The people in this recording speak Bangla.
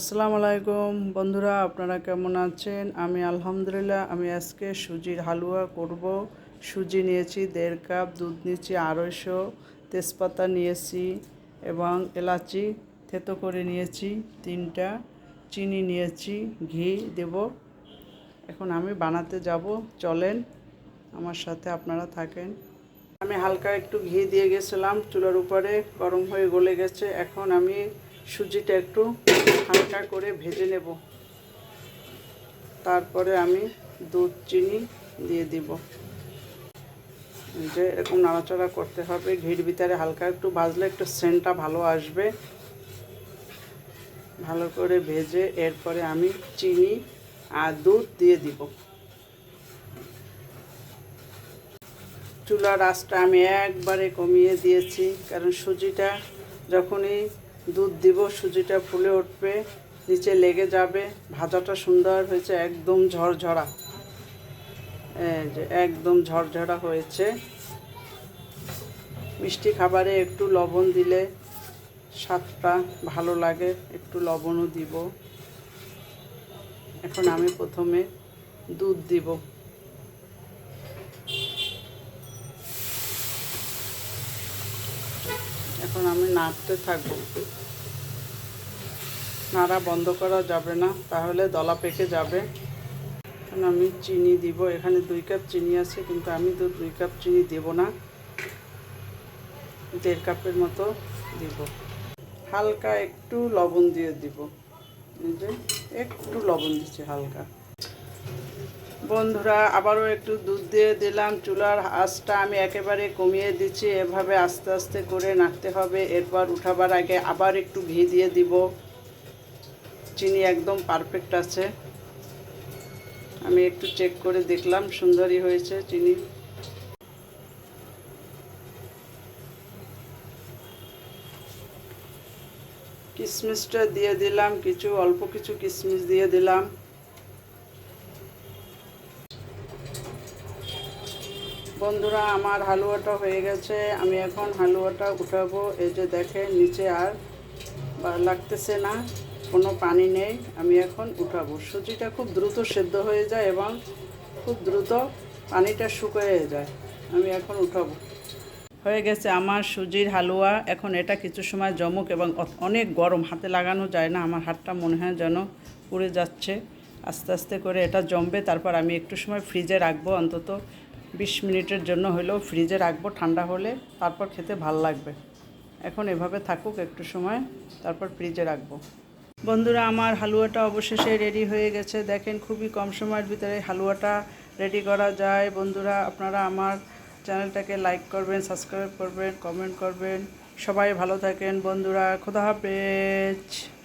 আসসালামু আলাইকুম। বন্ধুরা, আপনারা কেমন আছেন? আমি আলহামদুলিল্লাহ, আমি আজকে সুজির হালুয়া করব। সুজি নিয়েছি দেড় কাপ, দুধ নিয়েছি আড়াইশো, তেজপাতা নিয়েছি এবং এলাচি, থেতো করে নিয়েছি তিনটা, চিনি নিয়েছি, ঘি দেব। এখন আমি বানাতে যাব। চলেন, আমার সাথে আপনারা থাকেন। আমি হালকা একটু ঘি দিয়ে গেছিলাম, চুলার উপরে গরম হয়ে গলে গেছে। এখন আমি সুজিটা একটু হালকা করে ভেজে নেব। তারপরে আমি দুধ, চিনি দিয়ে দিব। যে এরকম নাড়াচাড়া করতে হবে। ঘির ভিতরে হালকা একটু ভাজলে একটু সেন্টটা ভালো আসবে। ভালো করে ভেজে এরপরে আমি চিনি আর দুধ দিয়ে দিব। চুলার আঁচটা আমি একবারে কমিয়ে দিয়েছি, কারণ সুজিটা যখনই দুধ দিব, সুজিটা ফুলে উঠবে, নিচে লেগে যাবে, ভাজাটা সুন্দর হয়েছে, একদম ঝরঝরা। যে একদম ঝরঝরা হয়েছে। মিষ্টি খাবারে একটু লবণ দিলে স্বাদটা ভালো লাগে, একটু লবণও দিব। এখন আমি প্রথমে দুধ দিব। এখন আমি নাড়তে থাকব। নাড়া বন্ধ করা যাবে না, তাহলে দলা পেকে যাবে। এখন আমি চিনি দিব, এখানে দুই কাপ চিনি আছে, কিন্তু আমি তো দুই কাপ চিনি দেব না। দেড় কাপের মতো দিব। হালকা একটু লবণ দিয়ে দিব। যে একটু লবণ দিচ্ছি হালকা। বন্ধুরা, আবারও একটু দুধ দিয়ে দিলাম। চুলার আঁচটা আমি একেবারে কমিয়ে দিচ্ছি। এভাবে আস্তে আস্তে করে নাড়তে হবে। এরপর উঠাবার আগে আবার একটু ঘি দিয়ে দিব। চিনি একদম পারফেক্ট আছে। আমি একটু চেক করে দেখলাম, সুন্দরই হয়েছে চিনি। কিশমিশটা দিয়ে দিলাম, কিছু, অল্প কিছু কিশমিশ দিয়ে দিলাম। বন্ধুরা, আমার হালুয়াটা হয়ে গেছে। আমি এখন হালুয়াটা উঠাবো। এই যে দেখে নিচে আর লাগতেছে না, কোনো পানি নেই। আমি এখন উঠাবো। সুজিটা খুব দ্রুত সেদ্ধ হয়ে যায় এবং খুব দ্রুত পানিটা শুকিয়ে যায়। আমি এখন উঠাবো। হয়ে গেছে আমার সুজির হালুয়া। এখন এটা কিছু সময় জমুক এবং অনেক গরম। হাতে লাগানো যায় না। আমার হাতটা মনে হয় যেন পুড়ে যাচ্ছে। আস্তে আস্তে করে এটা জমবে। তারপর আমি একটু সময় ফ্রিজে রাখব। অন্তত বিশ মিনিটের জন্য হলেও ফ্রিজে রাখব ঠান্ডা হলে, তারপর খেতে ভালো লাগবে। এখন এভাবে থাকুক একটু সময়, তারপর ফ্রিজে রাখব। বন্ধুরা, আমার হালুয়াটা অবশেষে রেডি হয়ে গেছে। দেখেন, খুবই কম সময়ের ভিতরে হালুয়াটা রেডি করা যায়। বন্ধুরা, আপনারা আমার চ্যানেলটাকে লাইক করবেন সাবস্ক্রাইব করবেন কমেন্ট করবেন। সবাই ভালো থাকেন। বন্ধুরা, খোদা হাফেজ।